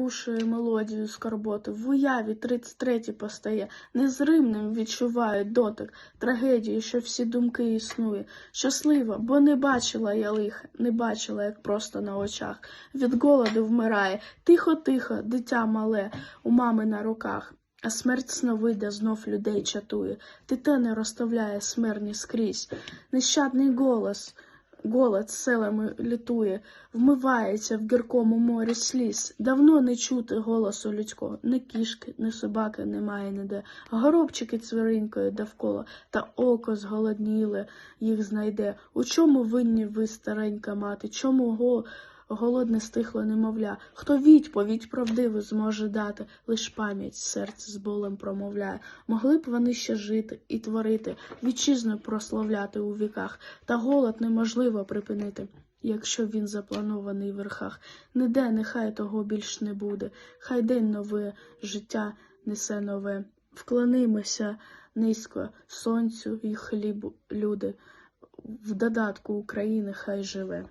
Слушає мелодію скорботи, в уяві 33 постає, незримним відчуває дотик трагедії, що всі думки існує. Щаслива, бо не бачила я лиха, не бачила, як просто на очах. Від голоду вмирає, тихо-тихо, дитя мале, у мами на руках. А смерть сновиде знов людей чатує, титани розставляє смерні скрізь. Нещадний голос, голод селами літує, вмивається в гіркому морі сліз. Давно не чути голосу людського, ні кішки, ні собаки немає ніде. Горобчики цвіринькою довкола, та око зголодніле їх знайде. У чому винні ви, старенька мати? Чому го... голодне стихло немовля? Хто відповідь правдиву зможе дати? Лиш пам'ять серце з болем промовляє. Могли б вони ще жити і творити, вітчизну прославляти у віках, та голод неможливо припинити. Якщо він запланований в верхах, ніде нехай того більш не буде, хай день нове життя несе нове. Вклонимося низько сонцю і хлібу, люди, в додатку України хай живе.